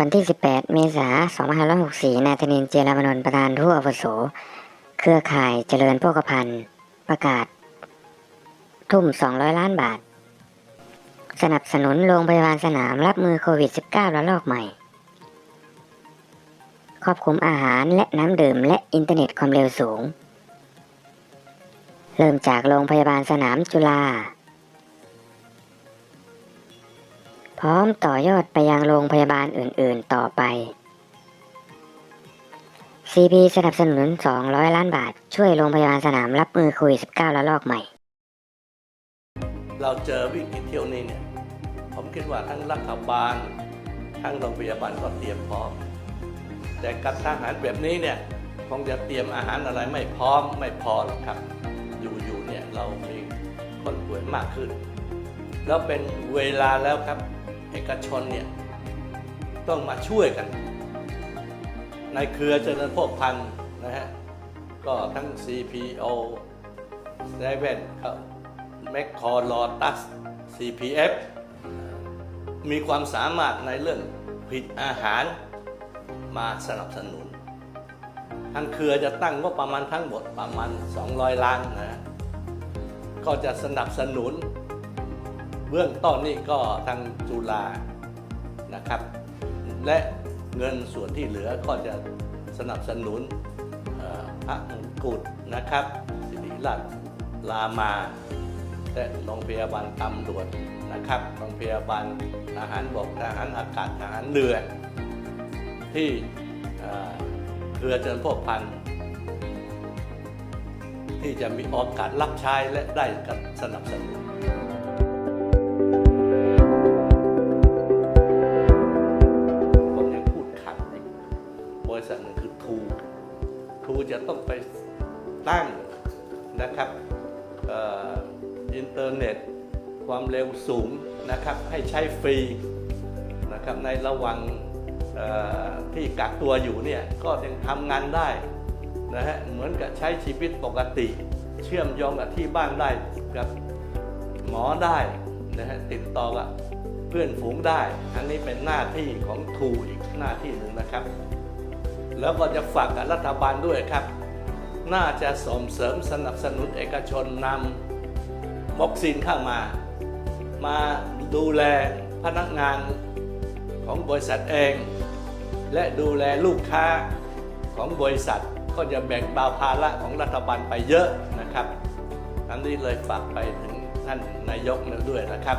วันที่ 18 เมษายน 2564 นายธนินเจรามนนท์ประธานผู้อาวุโส เครือข่ายเจริญโภคภัณฑ์ ประกาศ ทุ่ม 200 ล้านบาท สนับสนุนโรงพยาบาลสนามรับมือโควิด -19 ระลอกใหม่ ครอบคลุมอาหารและน้ำดื่มและอินเทอร์เน็ตความเร็วสูง เริ่มจากโรงพยาบาลสนามจุฬา ร้อมต่อยอดไปยังโรงพยาบาลอื่นๆต่อไป CP สนับสนุน 200 ล้านบาท ช่วยโรงพยาบาลสนามรับมือโควิด -19 ระลอกใหม่ เราเจอวิกฤตเที่ยวนี้เนี่ย ผมคิดว่าทั้งรัฐบาล ทั้งโรงพยาบาลก็เตรียมพร้อม แต่กับทหารแบบนี้เนี่ยคงจะเตรียมอาหารอะไรไม่พร้อมไม่พอหรอกครับ อยู่ๆเนี่ยเรามีคนป่วยมากขึ้น แล้วเป็นเวลาแล้วครับ เอกชนเนี่ยต้องมาช่วยกัน ในเครือเจริญโภคภัณฑ์นะฮะ ก็ทั้ง CPO ไดเวนแมคคอลอตัส CPF มีความสามารถในเรื่องผลิตอาหารมาสนับสนุนทางเครือจะตั้งงบประมาณทั้งหมดประมาณ 200 ล้านนะ ก็จะสนับสนุน เบื้องต้นนี่ก็ทางจุฬานะครับ และเงินส่วนที่เหลือก็จะสนับสนุนพระมงกุฎนะครับ สิริราชรามา และโรงพยาบาลตำรวจนะครับโรงพยาบาลทหารบกทหารอากาศทหารเรือ ที่เอ่อเครือเจริญพวกพันธุ์ที่จะมีโอกาสรับใช้และได้กับสนับสนุน จะต้องไปตั้งนะครับอ,อินเทอร์เน็ตความเร็วสูงนะครับให้ใช้ฟรีนะครับในระหว่างที่กักตัวอยู่เนี่ยก็ยังทำงานได้นะฮะเหมือนกับใช้ชีวิตปกติ เชื่อมโยงกับที่บ้านได้กับหมอได้นะฮะติดต่อกับเพื่อนฝูงได้ อันนี้เป็นหน้าที่ของทูอีกหน้าที่หนึ่งนะครับ แล้วก็จะฝากกับรัฐบาลด้วยครับ น่าจะส่งเสริมสนับสนุนเอกชนนำวัคซีนเข้ามา มาดูแลพนักงานของบริษัทเอง และดูแลลูกค้าของบริษัทก็จะแบ่งเบาภาระของรัฐบาลไปเยอะนะครับอันนี้เลยฝากไปถึงท่านนายกด้วยนะครับ